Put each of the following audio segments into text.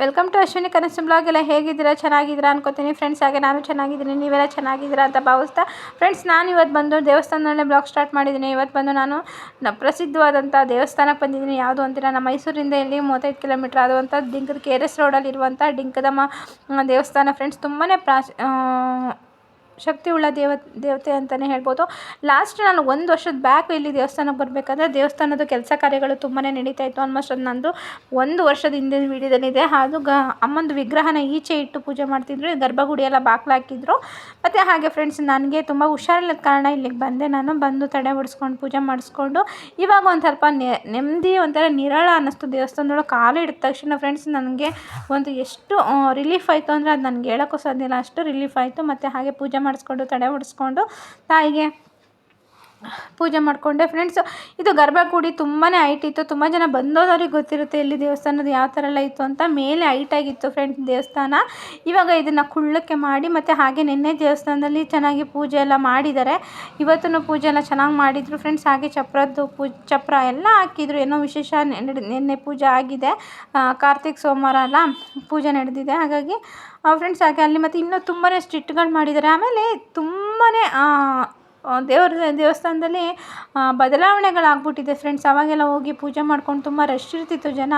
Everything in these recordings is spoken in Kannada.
ವೆಲ್ಕಮ್ ಟು ಅಶ್ವಿನಿ ಕನಸು ಬ್ಲಾಗ್ ಎಲ್ಲ ಹೇಗಿದ್ದೀರಾ? ಚೆನ್ನಾಗಿದ್ದೀರಾ ಅನ್ಕೋತೀನಿ. ಫ್ರೆಂಡ್ಸ್ ಹಾಗೆ ನಾನು ಚೆನ್ನಾಗಿದ್ದೀನಿ. ನೀವೆಲ್ಲ ಚೆನ್ನಾಗಿದ್ದೀರಾ ಅಂತ ಭಾವಿಸ್ತಾ ಫ್ರೆಂಡ್ಸ್ ನಾನು ಇವತ್ತು ಬಂದು ದೇವಸ್ಥಾನದಲ್ಲೇ ಬ್ಲಾಗ್ ಸ್ಟಾರ್ಟ್ ಮಾಡಿದ್ದೀನಿ. ಇವತ್ತು ಬಂದು ನಾನು ಪ್ರಸಿದ್ಧವಾದಂಥ ದೇವಸ್ಥಾನಕ್ಕೆ ಬಂದಿದ್ದೀನಿ. ಯಾವುದು ಅಂತೀರಾ? ನಮ್ಮ ಮೈಸೂರಿಂದ ಇಲ್ಲಿ ಮೂವತ್ತೈದು ಕಿಲೋಮೀಟ್ರ್ ಆದಂಥ ಡಿಂಕದ ಕೆ ಆರ್ ಎಸ್ ರೋಡಲ್ಲಿರುವಂಥ ಡಿಂಕದಮ್ಮ ದೇವಸ್ಥಾನ. ಫ್ರೆಂಡ್ಸ್ ತುಂಬಾ ಪ್ರಾಚೀ ಶಕ್ತಿ ಉಳ್ಳ ದೇವ, ದೇವತೆ ಅಂತಲೇ ಹೇಳ್ಬೋದು. ಲಾಸ್ಟ್ ನಾನು ಒಂದು ವರ್ಷದ ಬ್ಯಾಕ್ ಇಲ್ಲಿ ದೇವಸ್ಥಾನಕ್ಕೆ ಬರಬೇಕಾದ್ರೆ ದೇವಸ್ಥಾನದ ಕೆಲಸ ಕಾರ್ಯಗಳು ತುಂಬಾ ನಡೀತಾ ಇತ್ತು ಆಲ್ಮೋಸ್ಟ್ ಅದು ನಂದು ಒಂದು ವರ್ಷದ ಹಿಂದಿನ ವೀಡಿಯೋದಲ್ಲಿದೆ. ಅದು ಗ, ಅಮ್ಮಂದು ವಿಗ್ರಹನ ಈಚೆ ಇಟ್ಟು ಪೂಜೆ ಮಾಡ್ತಿದ್ರು, ಗರ್ಭಗುಡಿ ಎಲ್ಲ ಬಾಗ್ಲು ಹಾಕಿದ್ರು. ಮತ್ತು ಹಾಗೆ ಫ್ರೆಂಡ್ಸ್ ನನಗೆ ತುಂಬ ಹುಷಾರಿಲ್ಲದ ಕಾರಣ ಇಲ್ಲಿಗೆ ಬಂದೆ. ನಾನು ಬಂದು ತಡೆ ಬಿಡಿಸ್ಕೊಂಡು ಪೂಜೆ ಮಾಡಿಸ್ಕೊಂಡು ಇವಾಗ ಒಂದು ಸ್ವಲ್ಪ ನೆಮ್ಮದಿ ಒಂಥರ ನಿರಳ ಅನ್ನಿಸ್ತು. ದೇವಸ್ಥಾನದೊಳಗೆ ಕಾಲು ಇಡಿದ ತಕ್ಷಣ ಫ್ರೆಂಡ್ಸ್ ನನಗೆ ಒಂದು ಎಷ್ಟು ರಿಲೀಫ್ ಆಯಿತು ಅಂದರೆ ಅದು ನನಗೆ ಹೇಳೋಕ್ಕೂ ಸಾಧ್ಯ ಇಲ್ಲ. ಅಷ್ಟು ರಿಲೀಫ್ ಆಯಿತು. ಮತ್ತು ಹಾಗೆ ಪೂಜೆ ಮಾಡಿಸ್ಕೊಂಡು ತಡೆ ಹೊಡಿಸ್ಕೊಂಡು ತಾಯಿಗೆ ಪೂಜೆ ಮಾಡಿಕೊಂಡೆ. ಫ್ರೆಂಡ್ಸ್ ಇದು ಗರ್ಭಗುಡಿ ತುಂಬಾ ಹೈಟ್ ಇತ್ತು. ತುಂಬ ಜನ ಬಂದೋದವ್ರಿಗೆ ಗೊತ್ತಿರುತ್ತೆ ಇಲ್ಲಿ ದೇವಸ್ಥಾನದ ಯಾವ ಥರ ಎಲ್ಲ ಇತ್ತು ಅಂತ. ಮೇಲೆ ಹೈಟಾಗಿತ್ತು ಫ್ರೆಂಡ್ಸ್ ದೇವಸ್ಥಾನ. ಇವಾಗ ಇದನ್ನು ಕುಳ್ಳಕ್ಕೆ ಮಾಡಿ ಮತ್ತು ಹಾಗೆ ನಿನ್ನೆ ದೇವಸ್ಥಾನದಲ್ಲಿ ಚೆನ್ನಾಗಿ ಪೂಜೆ ಎಲ್ಲ ಮಾಡಿದ್ದಾರೆ. ಇವತ್ತೂ ಪೂಜೆ ಎಲ್ಲ ಚೆನ್ನಾಗಿ ಮಾಡಿದರು. ಫ್ರೆಂಡ್ಸ್ ಹಾಗೆ ಚಪ್ರದ್ದು ಪೂ, ಚಪ್ರ ಎಲ್ಲ ಹಾಕಿದ್ರು. ಏನೋ ವಿಶೇಷ ನಿನ್ನೆ ಪೂಜೆ ಆಗಿದೆ. ಕಾರ್ತಿಕ್ ಸೋಮವಾರ ಅಲ್ಲ, ಪೂಜೆ ನಡೆದಿದೆ. ಹಾಗಾಗಿ ಫ್ರೆಂಡ್ಸ್ ಹಾಗೆ ಅಲ್ಲಿ ಮತ್ತು ಇನ್ನೂ ತುಂಬಾ ಸ್ಟ್ರಿಟ್ಗಳು ಮಾಡಿದ್ದಾರೆ. ಆಮೇಲೆ ತುಂಬಾ ದೇವ್ರ ದೇವಸ್ಥಾನದಲ್ಲಿ ಬದಲಾವಣೆಗಳಾಗ್ಬಿಟ್ಟಿದೆ ಫ್ರೆಂಡ್ಸ್ ಅವಾಗೆಲ್ಲ ಹೋಗಿ ಪೂಜೆ ಮಾಡ್ಕೊಂಡು ತುಂಬ ರಶ್ ಇರ್ತಿತ್ತು ಜನ.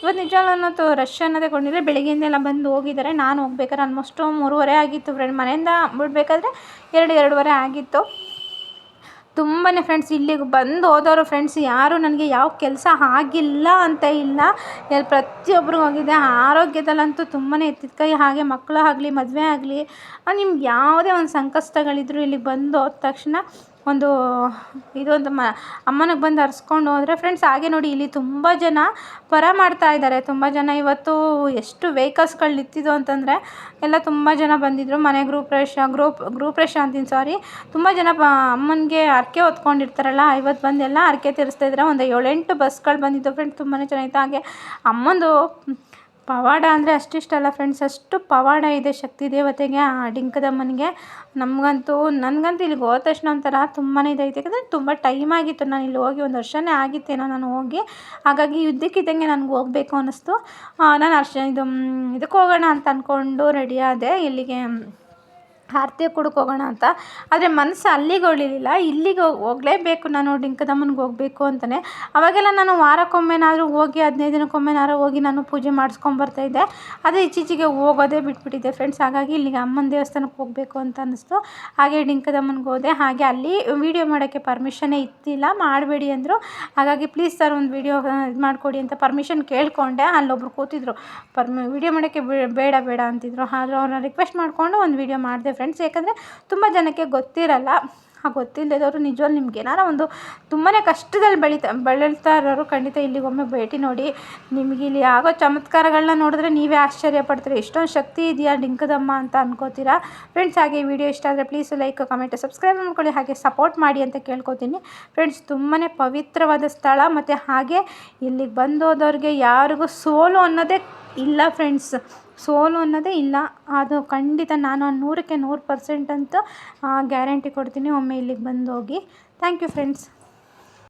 ಇವತ್ತು ನಿಜವಾಗ್ಲೂ ರಶ್ ಅನ್ನೋದೇ ಕೊಂಡಿದ್ರೆ ಬೆಳಗ್ಗೆಯಿಂದೆಲ್ಲ ಬಂದು ಹೋಗಿದ್ದಾರೆ. ನಾನು ಹೋಗ್ಬೇಕಾದ್ರೆ ಆಲ್ಮೋಸ್ಟು ಮೂರುವರೆ ಆಗಿತ್ತು ಫ್ರೆಂಡ್ ಮನೆಯಿಂದ ಬಿಡಬೇಕಾದ್ರೆ ಎರಡು, ಎರಡೂವರೆ ಆಗಿತ್ತು. ತುಂಬಾ ಫ್ರೆಂಡ್ಸ್ ಇಲ್ಲಿಗೆ ಬಂದು ಹೋದವರು ಫ್ರೆಂಡ್ಸ್ ಯಾರು ನನಗೆ ಯಾವ ಕೆಲಸ ಆಗಿಲ್ಲ ಅಂತ ಇಲ್ಲ. ಎಲ್ಲಿ ಪ್ರತಿಯೊಬ್ಬರಿಗೂ ಆಗಿದೆ ಆರೋಗ್ಯದಲ್ಲಂತೂ ತುಂಬಾ ಎತ್ತಿದ ಕೈ. ಹಾಗೆ ಮಕ್ಕಳು ಆಗಲಿ, ಮದುವೆ ಆಗಲಿ ನಿಮ್ಗೆ ಯಾವುದೇ ಒಂದು ಸಂಕಷ್ಟಗಳಿದ್ರೂ ಇಲ್ಲಿಗೆ ಬಂದು ಹೋದ ತಕ್ಷಣ ಒಂದು ಇದೊಂದು ಮ ಅಮ್ಮನಿಗೆ ಬಂದು ಹರ್ಸ್ಕೊಂಡು ಹೋದರೆ ಫ್ರೆಂಡ್ಸ್ ಹಾಗೆ ನೋಡಿ ಇಲ್ಲಿ ತುಂಬ ಜನ ಪರ ಮಾಡ್ತಾ ಇದ್ದಾರೆ. ತುಂಬ ಜನ ಇವತ್ತು ಎಷ್ಟು ವೆಹಿಕಲ್ಸ್ಗಳು ನಿಂತಿದ್ದು ಅಂತಂದರೆ ಎಲ್ಲ ತುಂಬ ಜನ ಬಂದಿದ್ದರು ಮನೆ ಗೃಹಪ್ರವೇಶ ಗ್ರೂಪ್ ಗೃಹಪ್ರವೇಶ ಅಂತೀನಿ ಸಾರಿ ತುಂಬ ಜನ ಬ ಅಮ್ಮನಿಗೆ ಹರಕೆ ಹೊತ್ಕೊಂಡಿರ್ತಾರಲ್ಲ, ಇವತ್ತು ಬಂದು ಎಲ್ಲ ಹರಕೆ ತೀರಿಸ್ತಾ ಇದ್ದಾರೆ. ಒಂದು ಏಳೆಂಟು ಬಸ್ಗಳು ಬಂದಿದ್ದು ಫ್ರೆಂಡ್ಸ್ ತುಂಬಾ ಚೆನ್ನಾಗಿತ್ತು. ಹಾಗೆ ಅಮ್ಮಂದು ಪವಾಡ ಅಂದರೆ ಅಷ್ಟಿಷ್ಟಲ್ಲ ಫ್ರೆಂಡ್ಸ್ ಅಷ್ಟು ಪವಾಡ ಇದೆ ಶಕ್ತಿ ದೇವತೆಗೆ, ಆ ಡಿಂಕದಮ್ಮನಿಗೆ. ನಮಗಂತೂ, ನನಗಂತೂ ಇಲ್ಲಿಗೆ ಹೋದ ತಕ್ಷಣ ಒಂಥರ ತುಂಬಾ ಇದೈತೆ ಯಾಕಂದರೆ ತುಂಬ ಟೈಮ್ ಆಗಿತ್ತು. ನಾನು ಇಲ್ಲಿ ಹೋಗಿ ಒಂದು ವರ್ಷನೇ ಆಗಿತ್ತೇನೋ ನಾನು ಹೋಗಿ. ಹಾಗಾಗಿ ಇದ್ದಕ್ಕಿದ್ದಂಗೆ ನನಗೆ ಹೋಗಬೇಕು ಅನ್ನಿಸ್ತು. ನಾನು ಅರ್ಶ ಇದು ಇದಕ್ಕೆ ಹೋಗೋಣ ಅಂತ ಅಂದ್ಕೊಂಡು ರೆಡಿ ಆದೆ. ಇಲ್ಲಿಗೆ ಆರತಿ ಕೊಡಕ್ಕೆ ಹೋಗೋಣ ಅಂತ. ಆದರೆ ಮನಸ್ಸು ಅಲ್ಲಿಗೆ ಹೊಳಿಲಿಲ್ಲ ಇಲ್ಲಿಗೆ ಹೋಗಲೇಬೇಕು ನಾನು ಡಿಂಕದಮ್ಮನಿಗೆ ಹೋಗಬೇಕು ಅಂತಲೇ ಅವಾಗೆಲ್ಲ ನಾನು ವಾರಕ್ಕೊಮ್ಮೆನಾದರೂ ಹೋಗಿ, ಹದಿನೈದು ದಿನಕ್ಕೊಮ್ಮೆನಾದ್ರೂ ಹೋಗಿ ನಾನು ಪೂಜೆ ಮಾಡಿಸ್ಕೊಂಬರ್ತಾಯಿದ್ದೆ ಅದೇ ಇತ್ತೀಚೆಗೆ ಹೋಗೋದೇ ಬಿಟ್ಬಿಟ್ಟಿದ್ದೆ ಫ್ರೆಂಡ್ಸ್. ಹಾಗಾಗಿ ಇಲ್ಲಿಗೆ ಅಮ್ಮನ ದೇವಸ್ಥಾನಕ್ಕೆ ಹೋಗಬೇಕು ಅಂತ ಅನ್ನಿಸ್ತು. ಹಾಗೆ ಡಿಂಕದಮ್ಮನಿಗೆ ಹೋದೆ. ಹಾಗೆ ಅಲ್ಲಿ ವೀಡಿಯೋ ಮಾಡೋಕ್ಕೆ ಪರ್ಮಿಷನ್ನೇ ಇತ್ತಿಲ್ಲ, ಮಾಡಬೇಡಿ ಅಂದರು. ಹಾಗಾಗಿ ಪ್ಲೀಸ್ ಸರ್ ಒಂದು ವೀಡಿಯೋ ಇದು ಮಾಡಿಕೊಡಿ ಅಂತ ಪರ್ಮಿಷನ್ ಕೇಳಿಕೊಂಡೆ. ಅಲ್ಲೊಬ್ರು ಕೂತಿದ್ರು, ಪರ್ಮಿ, ವೀಡಿಯೋ ಮಾಡೋಕ್ಕೆ ಬೇಡ ಬೇಡ ಅಂತಿದ್ರು. ಆದರೂ ಅವ್ರನ್ನ ರಿಕ್ವೆಸ್ಟ್ ಮಾಡಿಕೊಂಡು ಒಂದು ವೀಡಿಯೋ ಮಾಡಿದೆ ಫ್ರೆಂಡ್ಸ್ ಯಾಕಂದರೆ ತುಂಬ ಜನಕ್ಕೆ ಗೊತ್ತಿರಲ್ಲ. ಆ ಗೊತ್ತಿಲ್ಲದವರು ನಿಜವಾಗ್ಲೂ ನಿಮ್ಗೆ ಏನಾರ ಒಂದು ತುಂಬಾ ಕಷ್ಟದಲ್ಲಿ ಬೆಳೀತಾ ಬಳಲ್ತಾ ಇರೋರು ಖಂಡಿತ ಇಲ್ಲಿಗೊಮ್ಮೆ ಭೇಟಿ ನೋಡಿ. ನಿಮಗೆ ಇಲ್ಲಿ ಆಗೋ ಚಮತ್ಕಾರಗಳನ್ನ ನೋಡಿದ್ರೆ ನೀವೇ ಆಶ್ಚರ್ಯ ಪಡ್ತೀರಿ. ಎಷ್ಟೊಂದು ಶಕ್ತಿ ಇದೆಯಾ ಡಿಂಕದಮ್ಮ ಅಂತ ಅನ್ಕೋತೀರಾ? ಫ್ರೆಂಡ್ಸ್ ಹಾಗೆ ವಿಡಿಯೋ ಇಷ್ಟ ಆದರೆ ಪ್ಲೀಸ್ ಲೈಕ್ ಕಮೆಂಟ್ ಸಬ್ಸ್ಕ್ರೈಬ್ ಮಾಡ್ಕೊಳ್ಳಿ. ಹಾಗೆ ಸಪೋರ್ಟ್ ಮಾಡಿ ಅಂತ ಕೇಳ್ಕೊತೀನಿ. ಫ್ರೆಂಡ್ಸ್ ತುಂಬಾ ಪವಿತ್ರವಾದ ಸ್ಥಳ. ಮತ್ತು ಹಾಗೆ ಇಲ್ಲಿಗೆ ಬಂದೋದವ್ರಿಗೆ ಯಾರಿಗೂ ಸೋಲು ಅನ್ನೋದೇ ಇಲ್ಲ ಫ್ರೆಂಡ್ಸ್ ಸೋಲು ಅನ್ನೋದೇ ಇಲ್ಲ. ಅದು ಖಂಡಿತ ನಾನು ನೂರಕ್ಕೆ ನೂರು ಪರ್ಸೆಂಟ್ ಅಂತ ಗ್ಯಾರಂಟಿ ಕೊಡ್ತೀನಿ. ಒಮ್ಮೆ ಇಲ್ಲಿಗೆ ಬಂದು ಹೋಗಿ. Thank you friends